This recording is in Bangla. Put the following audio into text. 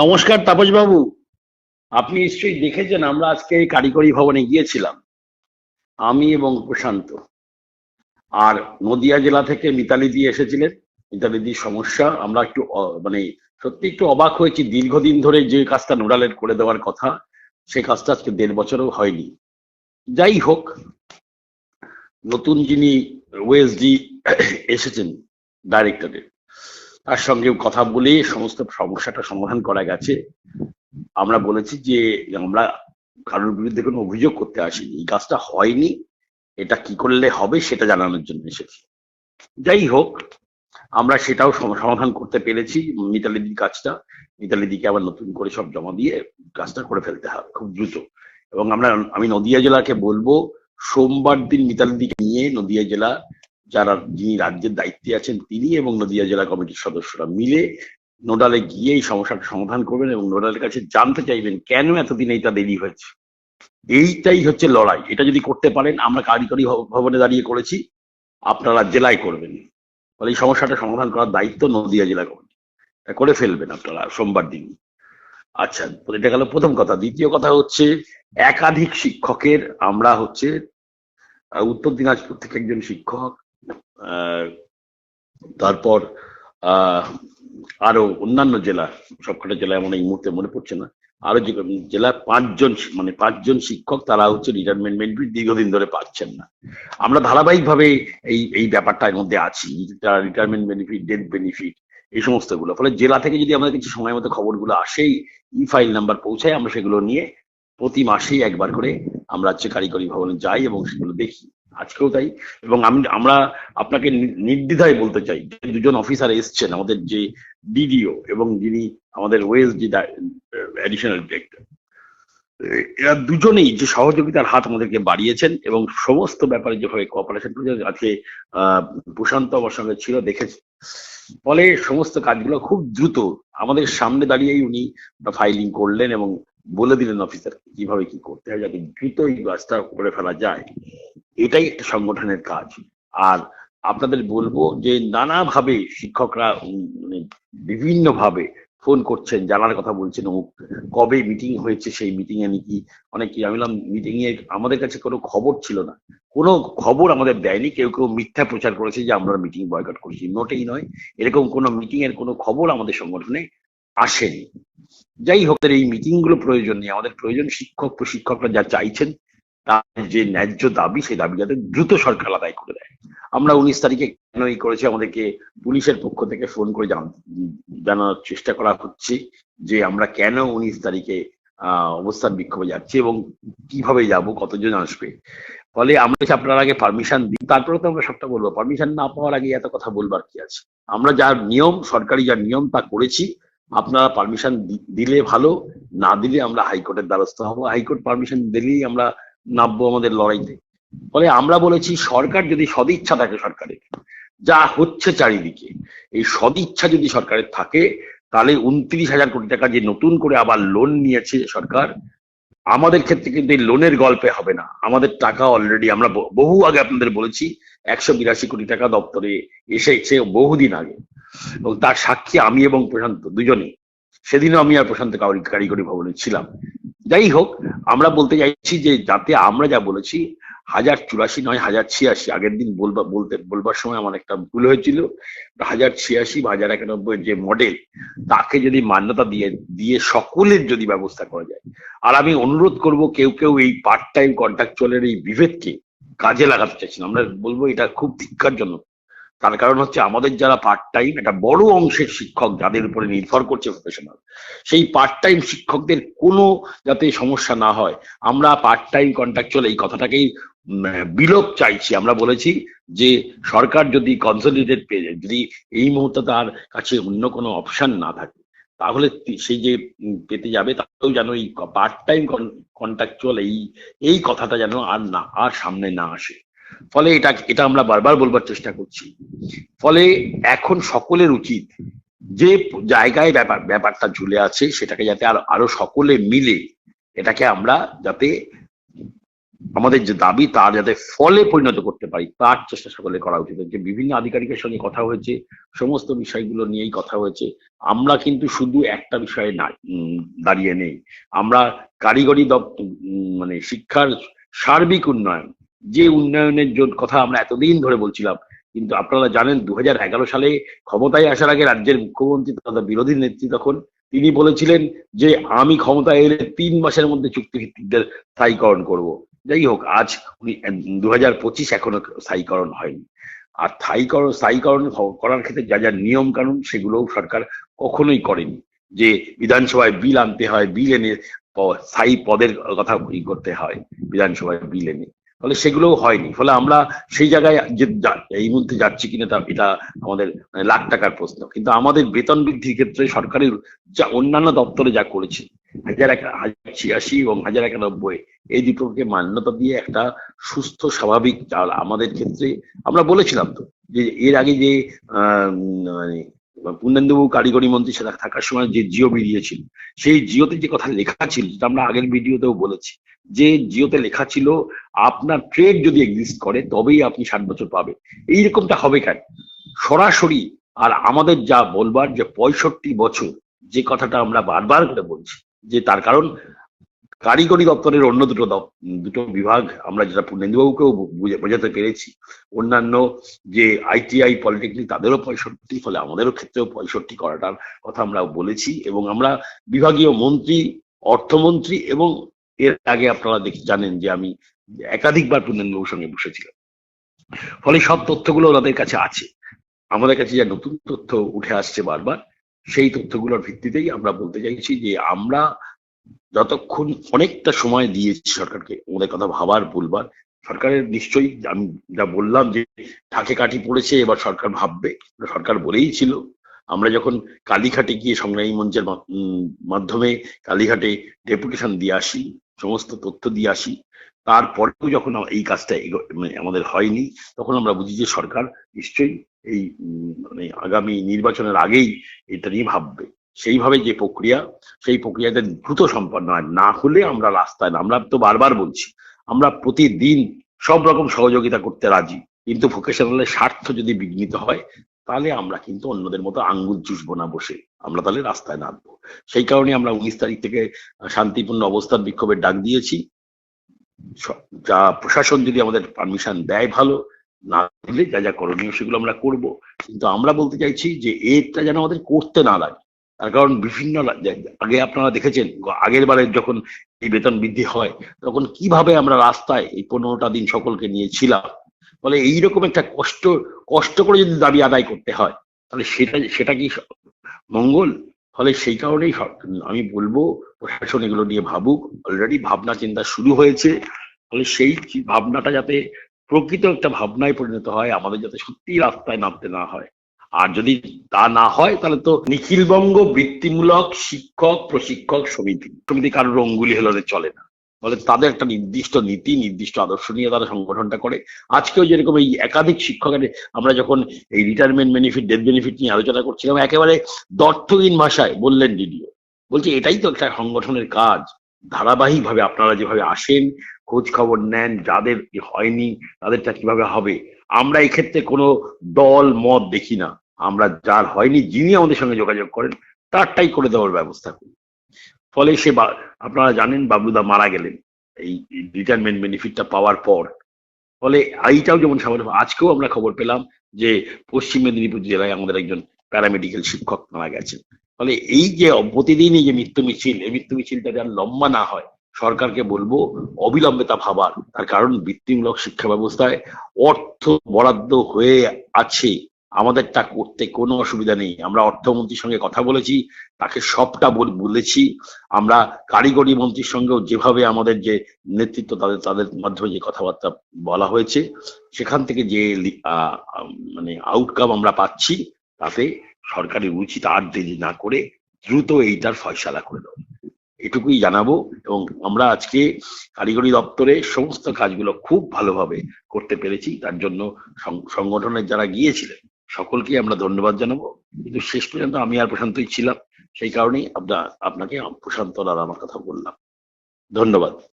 নমস্কার তাপস বাবু আপনি নিশ্চয়ই দেখেছেন, আমরা আজকে এই কারিগরি ভবনে গিয়েছিলাম। আমি এবং প্রশান্ত। আর নদিয়া জেলা থেকে মিতালি দি এসেছিলেন। মিতালি দির সমস্যা, আমরা একটু মানে সত্যি একটু অবাক হয়েছি। দীর্ঘদিন ধরে যে কাজটা নোডালের করে দেওয়ার কথা, সে কাজটা আজকে দেড় বছরও হয়নি। যাই হোক, নতুন যিনি ওএসডি এসেছেন ডাইরেক্টরের তার সঙ্গে কথা বলে সমস্ত সমস্যাটা সমাধান করা গেছে। আমরা বলেছি যে, আমরা কারোর বিরুদ্ধে কোনো অভিযোগ করতে আসিনি। এই কাজটা হয়নি। এটা কি করলে হবে সেটা জানানোর জন্য এসেছি। যাই হোক, আমরা সেটাও সম- সমাধান করতে পেরেছি মিতালিদির কাজটা। মিতালিদিকে আবার নতুন করে সব জমা দিয়ে কাজটা করে ফেলতে হবে খুব দ্রুত। এবং আমরা, আমি নদিয়া জেলাকে বলব, সোমবার দিন মিতালিদিকে নিয়ে নদিয়া জেলা যারা যিনি রাজ্যের দায়িত্বে আছেন তিনি এবং নদিয়া জেলা কমিটির সদস্যরা মিলে নোডালে গিয়ে এই সমস্যাটা সমাধান করবেন এবং নোডালের কাছে জানতে চাইবেন কেন এতদিন এইটা দেরি হয়েছে। এইটাই হচ্ছে লড়াই। এটা যদি করতে পারেন, আমরা কারিগরি ভবনে দাঁড়িয়ে করেছি, আপনারা জেলায় করবেন। ফলে এই সমস্যাটা সমাধান করার দায়িত্ব নদিয়া জেলা কমিটি। করে ফেলবেন আপনারা সোমবার দিন। আচ্ছা এটা গেল প্রথম কথা। দ্বিতীয় কথা হচ্ছে, একাধিক শিক্ষকের, আমরা হচ্ছে উত্তর দিনাজপুর থেকে একজন শিক্ষক তারপর আরও অন্যান্য জেলা, সবকটা জেলা এমন এই মুহূর্তে মনে পড়ছে না। আরও যে জেলার পাঁচজন মানে পাঁচজন শিক্ষক, তারা হচ্ছে রিটায়ারমেন্ট বেনিফিট দীর্ঘদিন ধরে পাচ্ছেন না। আমরা ধারাবাহিকভাবে এই এই ব্যাপারটার মধ্যে আছি। রিটায়ারমেন্ট বেনিফিট ডেথ বেনিফিট এই সমস্তগুলো ফলে জেলা থেকে যদি আমাদের কিছু সময় মতো খবরগুলো আসেই, ই ফাইল নাম্বার পৌঁছায়, আমরা সেগুলো নিয়ে প্রতি মাসেই একবার করে আমরা হচ্ছে কারিগরি ভবনে যাই এবং সেগুলো দেখি। আজকেও তাই। এবং আমি, আমরা আপনাকে নির্দ্বিধায় বলতে চাই দুজন অফিসার এসছেন, আমাদের যে ডিডিও এবং যিনি আমাদের ওয়েস যে অ্যাডিশনাল ডিরেক্টর এরা দুজনেই যে সহযোগিতার হাত আমাদেরকে বাড়িয়েছেন এবং সমস্ত ব্যাপারে যেভাবে কোঅপারেশন করেছেন, আজকে প্রশান্ত আমার সঙ্গে ছিল, দেখেছে। ফলে সমস্ত কাজগুলো খুব দ্রুত আমাদের সামনে দাঁড়িয়েই উনি ফাইলিং করলেন এবং বলে দিলেন অফিসার কীভাবে কি করতে হয় যাতে দ্রুত এই কাজটা করে ফেলা যায়। এটাই একটা সংগঠনের কাজ। আর আপনাদের বলব যে নানাভাবে শিক্ষকরা মানে বিভিন্ন ভাবে ফোন করছেন, জানার কথা বলছেন, অমুক কবে মিটিং হয়েছে, সেই মিটিং এ নাকি অনেকে, আমি বললাম মিটিং এ আমাদের কাছে কোনো খবর ছিল না। কোনো খবর আমাদের দেয়নি, কেউ কেউ মিথ্যা প্রচার করেছে যে আমরা মিটিং বয়কট করছি। নোটেই নয়, এরকম কোনো মিটিং এর কোনো খবর আমাদের সংগঠনে আসেনি। যাই হোক এই মিটিংগুলো প্রয়োজন নেই। আমাদের প্রয়োজন শিক্ষক, প্রশিক্ষকরা যা চাইছেন, তার যে ন্যায্য দাবি, সেই দাবি যাতে দ্রুত সরকার আদায় করে দেয়। আমরা উনিশ তারিখে কেন এই করেছি? আমাদেরকে পুলিশের পক্ষ থেকে ফোন করে জানানোর চেষ্টা করা হচ্ছে যে আমরা কেন উনিশ তারিখে অবস্থান বিক্ষোভে যাচ্ছি এবং কীভাবে যাব, কতজন আসবে? ফলে আমরা আপনার আগে পারমিশন দিই তারপরে তো আমরা সবটা বলব। পারমিশন না পাওয়ার আগে এত কথা বলবার কি আছে? আমরা যা নিয়ম, সরকারি যা নিয়ম তা করেছি। আপনারা পারমিশন দিলে ভালো, না দিলে আমরা হাইকোর্টের দ্বারস্থ হব। হাইকোর্ট পারমিশন দিলেই আমরা নামবো আমাদের লড়াইতে। ফলে আমরা বলেছি, সরকার যদি সদিচ্ছা থাকে সরকারের যা হচ্ছে চারিদিকে, এই সদিচ্ছা যদি সরকারের থাকে, তাহলে উনত্রিশ হাজার কোটি টাকা যে নতুন করে আবার লোন নিয়েছে সরকার, আমাদের ক্ষেত্রে কিন্তু এই লোনের গল্পে হবে না। আমাদের টাকা অলরেডি আমরা বহু আগে আপনাদের বলেছি, একশো বিরাশি কোটি টাকা দপ্তরে এসেছে বহুদিন আগে। এবং তার সাক্ষী আমি এবং প্রশান্ত দুজনেই। সেদিনও আমি আর প্রশান্ত কারি- কারিগরি ভবনে ছিলাম। যাই হোক, আমরা বলতে চাইছি যে যাতে আমরা যা বলেছি, হাজার চুরাশি নয়, হাজার ছিয়াশি, আগের দিন বলবা বলতে বলবার সময় আমার একটা ভুল হয়েছিল। হাজার ছিয়াশি বা হাজার একানব্বই যে মডেল তাকে যদি মান্যতা দিয়ে দিয়ে সকলের যদি ব্যবস্থা করা যায়। আর আমি অনুরোধ করব, কেউ কেউ এই পার্ট টাইম কন্ট্রাকচুয়ালের এই বিভেদকে কাজে লাগাতে চাইছেন আমরা বলব এটা খুব ধিক্কারজনক। তার কারণ হচ্ছে আমাদের যারা পার্ট টাইম একটা বড় অংশের শিক্ষক যাদের উপরে নির্ভর করছে প্রফেশনাল সেই পার্ট টাইম শিক্ষকদের কোনো যাতে সমস্যা না হয়, আমরা পার্ট টাইম কন্ট্রাকচুয়াল এই কথাটাকেই বিলোপ চাইছি। আমরা বলেছি যে, সরকার যদি কনসলিডেট পেয়ে যায়, যদি এই মুহূর্তে তার কাছে অন্য কোনো অপশন না থাকে, তাহলে সেই যে পেতে যাবে, তাতেও যেন এই পার্ট টাইম কন্ট্রাকচুয়াল এই এই কথাটা যেন আর না, আর সামনে না আসে। ফলে এটা এটা আমরা বারবার বলবার চেষ্টা করছি। ফলে এখন সকলের উচিত যে জায়গায় ব্যাপার, ব্যাপারটা ঝুলে আছে, সেটাকে যাতে আরও আরও সকলে মিলে এটাকে আমরা যাতে আমাদের যে দাবি তা যাতে ফলে পরিণত করতে পারি, তার চেষ্টা সকলে করা উচিত। যে বিভিন্ন আধিকারিকের সঙ্গে কথা হয়েছে, সমস্ত বিষয়গুলো নিয়েই কথা হয়েছে। আমরা কিন্তু শুধু একটা বিষয়ে দাঁড়িয়ে নেই। আমরা কারিগরি মানে শিক্ষার সার্বিক উন্নয়ন যে উন্নয়নের জন্য কথা আমরা এতদিন ধরে বলছিলাম, কিন্তু আপনারা জানেন দু হাজার এগারো সালে ক্ষমতায় আসার আগে রাজ্যের মুখ্যমন্ত্রী তথা বিরোধী নেত্রী তখন তিনি বলেছিলেন যে, আমি ক্ষমতায় এলে তিন মাসের মধ্যে চুক্তিভিত্তিকদের স্থায়ীকরণ করব। যাই হোক, আজ উনি দু হাজার পঁচিশ এখনও স্থায়ীকরণ হয়নি। আর স্থায়ীকরণ স্থায়ীকরণ করার ক্ষেত্রে যা যা নিয়ম কানুন সেগুলোও সরকার কখনোই করেনি। যে বিধানসভায় বিল আনতে হয়, বিল এনে স্থায়ী পদের কথা করতে হয়, বিধানসভায় বিল এনে। ফলে সেগুলোও হয়নি। ফলে আমরা সেই জায়গায় এই মুহূর্তে যাচ্ছি কিনা তা এটা আমাদের মানে লাখ টাকার প্রশ্ন। কিন্তু আমাদের বেতন বৃদ্ধির ক্ষেত্রে সরকারের যা অন্যান্য দপ্তরে যা করেছে হাজার এক হাজার ছিয়াশি এবং হাজার একানব্বই এই দুটোকে মান্যতা দিয়ে একটা সুস্থ স্বাভাবিক চাল আমাদের ক্ষেত্রে আমরা বলেছিলাম তো যে এর আগে যে আহ, মানে পূর্ণেন্দুবাবু কারিগরি মন্ত্রী সেটা থাকার সময় যে জিও বেরিয়েছিল সেই জিওতে যে কথা লেখা ছিল যেটা আমরা আগের ভিডিওতেও বলেছি। যে জিওতে লেখা ছিল, আপনার ট্রেড যদি এক্সিস্ট করে, তবেই আপনি ষাট বছর পাবেন। এইরকমটা হবে কেন? সরাসরি, আর আমাদের যা বলবার যে পঁয়ষট্টি বছর, যে কথাটা আমরা বারবার করে বলছি, যে তার কারণ কারিগরি দপ্তরের অন্য দুটো দুটো বিভাগ, আমরা যেটা পূর্ণেন্দুবাবুকেও বুঝে- বোঝাতে পেরেছি। অন্যান্য যে আইটিআই পলিটেকনিক, তাদেরও পঁয়ষট্টি, ফলে আমাদেরও ক্ষেত্রেও পঁয়ষট্টি করাটার কথা আমরা বলেছি এবং আমরা বিভাগীয় মন্ত্রী, অর্থমন্ত্রী এবং এর আগে আপনারা দেখ জানেন যে আমি একাধিকবার পূর্ণেন্দুবাবুর সঙ্গে বসেছিলাম। ফলে সব তথ্যগুলো ওনাদের কাছে আছে। আমাদের কাছে যা নতুন তথ্য উঠে আসছে বারবার, সেই তথ্যগুলোর ভিত্তিতেই আমরা বলতে চাইছি যে আমরা যতক্ষণ অনেকটা সময় দিয়েছি সরকারকে আমাদের কথা ভাবার, বলবার, সরকারের নিশ্চয়ই আমি যা বললাম যে ঠাকে কাঠি পড়েছে, এবার সরকার ভাববে। সরকার বলেই ছিল, আমরা যখন কালীঘাটে গিয়ে সংগ্রামী মঞ্চের মাধ্যমে কালীঘাটে ডেপুটেশন দিয়ে আসি, সমস্ত তথ্য দিয়ে আসি, তারপরেও যখন এই কাজটা মানে আমাদের হয়নি, তখন আমরা বুঝি যে সরকার নিশ্চয়ই এই মানে আগামী নির্বাচনের আগেই এটা নিয়ে ভাববে। সেইভাবে যে প্রক্রিয়া, সেই প্রক্রিয়াতে দ্রুত সম্পন্ন হয়। না হলে আমরা রাস্তায় না আমরা তো বারবার বলছি, আমরা প্রতিদিন সব রকম সহযোগিতা করতে রাজি। কিন্তু ভোকেশনালের স্বার্থ যদি বিঘ্নিত হয়, তাহলে আমরা কিন্তু অন্যদের মতো আঙ্গুল চুষবো না বসে। আমরা তাহলে রাস্তায় নামবো। সেই কারণে আমরা উনিশ তারিখ থেকে শান্তিপূর্ণ অবস্থান বিক্ষোভের ডাক দিয়েছি। যা প্রশাসন যদি আমাদের পারমিশন দেয় ভালো, না দিলে যা যা করণীয় সেগুলো আমরা করব। কিন্তু আমরা বলতে চাইছি যে এটা যেন আমাদের করতে না লাগে। তার কারণ বিভিন্ন আগে আপনারা দেখেছেন আগের বারে যখন এই বেতন বৃদ্ধি হয়, তখন কীভাবে আমরা রাস্তায় এই পনেরোটা দিন সকলকে নিয়েছিলাম ফলে এইরকম একটা কষ্ট কষ্ট করে যদি দাবি আদায় করতে হয়, তাহলে সেটা সেটা কি মঙ্গল? ফলে সেই কারণেই আমি বলব, প্রশাসন এগুলো নিয়ে ভাবুক। অলরেডি ভাবনা চিন্তা শুরু হয়েছে। ফলে সেই ভাবনাটা যাতে প্রকৃত একটা ভাবনায় পরিণত হয়, আমাদের যাতে সত্যি রাস্তায় নামতে না হয়। আর যদি তা না হয়, তাহলে তো নিখিলবঙ্গ বৃত্তিমূলক শিক্ষক, প্রশিক্ষক সমিতি। সমিতি কারোর অঙ্গুলি হেলনে চলে না। ফলে তাদের একটা নির্দিষ্ট নীতি, নির্দিষ্ট আদর্শ নিয়ে তারা সংগঠনটা করে। আজকেও যেরকম এই একাধিক শিক্ষকের, আমরা যখন এই রিটায়ারমেন্ট বেনিফিট ডেথ বেনিফিট নিয়ে আলোচনা করছিলাম, একেবারে দর্থহীন ভাষায় বললেন ডিডিও বলছে, এটাই তো একটা সংগঠনের কাজ। ধারাবাহিকভাবে আপনারা যেভাবে আসেন খোঁজ খবর নেন, যাদের হয়নি, তাদেরটা কীভাবে হবে? আমরা এক্ষেত্রে কোনো দল, মত দেখি না। আমরা যার হয়নি, যিনি আমাদের সঙ্গে যোগাযোগ করেন, তারটাই করে দেওয়ার ব্যবস্থা করি। ফলে সে আপনারা জানেন বাবলুদা মারা গেলেন, এই রিটায়ারমেন্ট বেনিফিটটা পাওয়ার পর। ফলে এইটাও যেমন সামনে আজকেও আমরা খবর পেলাম যে পশ্চিম মেদিনীপুর জেলায় আমাদের একজন প্যারামেডিক্যাল শিক্ষক মারা গেছেন। ফলে এই যে প্রতিদিন এই যে মৃত্যু মিছিল, এই মৃত্যু মিছিলটা যেন লম্বা না হয়, সরকারকে বলব অবিলম্বে তা ভাবার। তার কারণ বৃত্তিমূলক শিক্ষা ব্যবস্থায় অর্থ বরাদ্দ হয়ে আছে আমাদের তা করতে কোনো অসুবিধা নেই। আমরা অর্থমন্ত্রীর সঙ্গে কথা বলেছি, তাকে সবটা বল- বলেছি। আমরা কারিগরি মন্ত্রীর সঙ্গেও যেভাবে আমাদের যে নেতৃত্ব, তাদের তাদের মাধ্যমে যে কথাবার্তা বলা হয়েছে, সেখান থেকে যে মানে আউটকাম আমরা পাচ্ছি, তাতে সরকারের উচিত আর দেরি না করে দ্রুত এইটার ফয়সালা করে দেওয়া। এটুকুই জানাব এবং আমরা আজকে কারিগরি দপ্তরে সমস্ত কাজগুলো খুব ভালোভাবে করতে পেরেছি। তার জন্য সংগঠনের যারা গিয়েছিলেন সকলকে আমরা ধন্যবাদ জানাব। কিন্তু শেষ পর্যন্ত আমি আর প্রশান্তই ছিলাম, সেই কারণেই আপনার, আপনাকে প্রশান্ত আর আমার কথা বললাম। ধন্যবাদ।